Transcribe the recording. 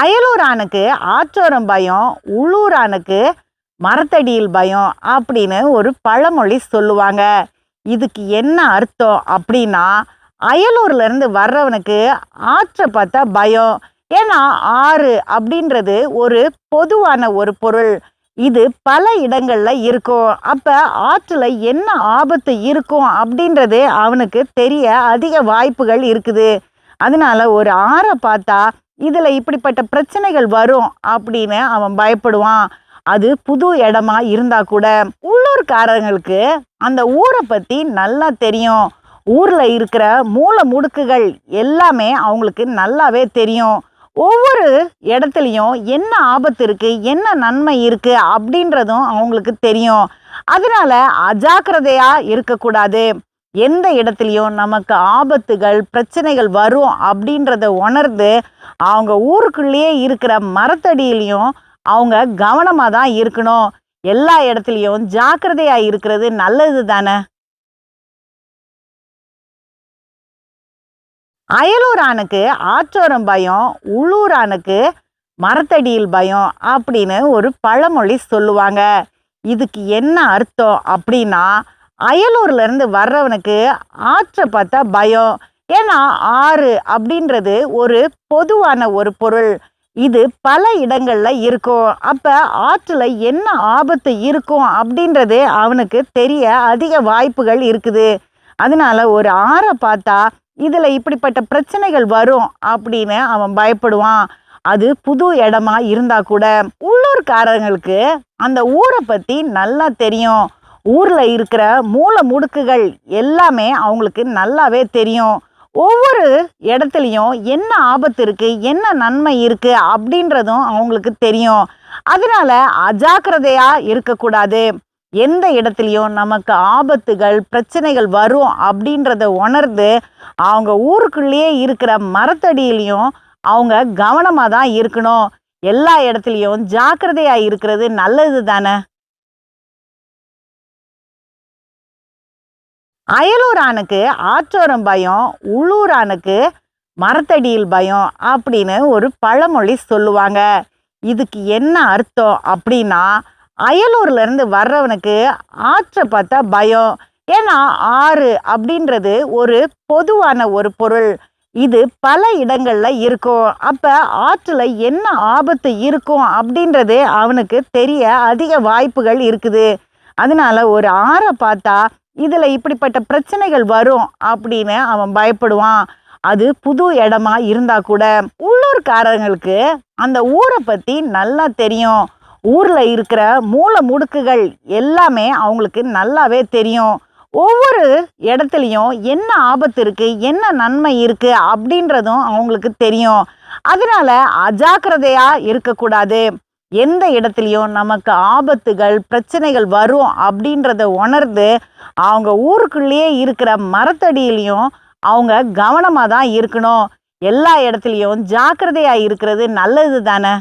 அயலூரானுக்கு ஆற்றோரம் பயம் உள்ளூரானுக்கு மரத்தடியில் பயம் அப்படின்னு ஒரு பழமொழி சொல்லுவாங்க. இதுக்கு என்ன அர்த்தம் அப்படின்னா அயலூர்லேருந்து வர்றவனுக்கு ஆற்றை பார்த்தா பயம். ஏன்னா ஆறு அப்படின்றது ஒரு பொதுவான ஒரு பொருள். இது பல இடங்களில் இருக்கும். அப்போ ஆற்றில் என்ன ஆபத்து இருக்கும் அப்படின்றது அவனுக்கு தெரிய அதிக வாய்ப்புகள் இருக்குது. அதனால ஒரு ஆறை பார்த்தா இதில் இப்படிப்பட்ட பிரச்சனைகள் வரும் அப்படின்னு அவன் பயப்படுவான். அது புது இடமா இருந்தா கூட உள்ளூர்காரங்களுக்கு அந்த ஊரை பத்தி நல்லா தெரியும். ஊர்ல இருக்கிற மூல முடுக்குகள் எல்லாமே அவங்களுக்கு நல்லாவே தெரியும். ஒவ்வொரு இடத்துலையும் என்ன ஆபத்து இருக்கு என்ன நன்மை இருக்கு அப்படின்றதும் அவங்களுக்கு தெரியும். அதனால அஜாக்கிரதையா இருக்கக்கூடாது. எந்த இடத்துலையும் நமக்கு ஆபத்துகள் பிரச்சனைகள் வரும் அப்படின்றத உணர்ந்து அவங்க ஊருக்குள்ளேயே இருக்கிற மரத்தடியிலையும் அவங்க கவனமாக தான் இருக்கணும். எல்லா இடத்துலையும் ஜாக்கிரதையாக இருக்கிறது நல்லது தானே? அயலூரானுக்கு ஆற்றோரம் பயம் உள்ளூரானுக்கு மரத்தடியில் பயம் அப்படின்னு ஒரு பழமொழி சொல்லுவாங்க. இதுக்கு என்ன அர்த்தம் அப்படின்னா அயலூர்லேருந்து வர்றவனுக்கு ஆற்றை பார்த்தா பயம். ஏன்னா ஆறு அப்படின்றது ஒரு பொதுவான ஒரு பொருள். இது பல இடங்களில் இருக்கும். அப்போ ஆற்றில் என்ன ஆபத்து இருக்கும் அப்படின்றது அவனுக்கு தெரிய அதிக வாய்ப்புகள் இருக்குது. அதனால ஒரு ஆறை பார்த்தா இதில் இப்படிப்பட்ட பிரச்சனைகள் வரும் அப்படின்னு அவன் பயப்படுவான். அது புது இடமா இருந்தா கூட உள்ளூர்காரங்களுக்கு அந்த ஊரை பத்தி நல்லா தெரியும். ஊரில் இருக்கிற மூல முடுக்குகள் எல்லாமே அவங்களுக்கு நல்லாவே தெரியும். ஒவ்வொரு இடத்துலையும் என்ன ஆபத்து இருக்குது என்ன நன்மை இருக்குது அப்படின்றதும் அவங்களுக்கு தெரியும். அதனால அஜாக்கிரதையாக இருக்கக்கூடாது. எந்த இடத்துலையும் நமக்கு ஆபத்துகள் பிரச்சனைகள் வரும் அப்படின்றத உணர்ந்து அவங்க ஊருக்குள்ளேயே இருக்கிற மரத்தடியிலையும் அவங்க கவனமாக தான் இருக்கணும். எல்லா இடத்துலையும் ஜாக்கிரதையாக இருக்கிறது நல்லது தானே அயலூரானுக்கு ஆற்றோரம் பயம் உள்ளூரானுக்கு மரத்தடியில் பயம் அப்படின்னு ஒரு பழமொழி சொல்லுவாங்க. இதுக்கு என்ன அர்த்தம் அப்படின்னா அயலூர்ல இருந்து வர்றவனுக்கு ஆற்றை பார்த்தா பயம். ஏன்னா ஆறு அப்படின்றது ஒரு பொதுவான ஒரு பொருள். இது பல இடங்கள்ல இருக்கும். அப்ப ஆற்றுல என்ன ஆபத்து இருக்கும் அப்படின்றது அவனுக்கு தெரிய அதிக வாய்ப்புகள் இருக்குது. அதனால ஒரு ஆறை பார்த்தா இதில் இப்படிப்பட்ட பிரச்சனைகள் வரும் அப்படின்னு அவன் பயப்படுவான். அது புது இடமா இருந்தா கூட உள்ளூர்காரங்களுக்கு அந்த ஊரை பற்றி நல்லா தெரியும். ஊரில் இருக்கிற மூல முடுக்குகள் எல்லாமே அவங்களுக்கு நல்லாவே தெரியும். ஒவ்வொரு இடத்துலையும் என்ன ஆபத்து இருக்குது என்ன நன்மை இருக்குது அப்படின்றதும் அவங்களுக்கு தெரியும். அதனால அஜாக்கிரதையாக இருக்கக்கூடாது. எந்த இடத்துலையும் நமக்கு ஆபத்துகள் பிரச்சனைகள் வரும் அப்படின்றத உணர்ந்து அவங்க ஊருக்குள்ளேயே இருக்கிற மரத்தடியிலையும் அவங்க கவனமாக தான் இருக்கணும். எல்லா இடத்துலையும் ஜாக்கிரதையாக இருக்கிறது நல்லது தானே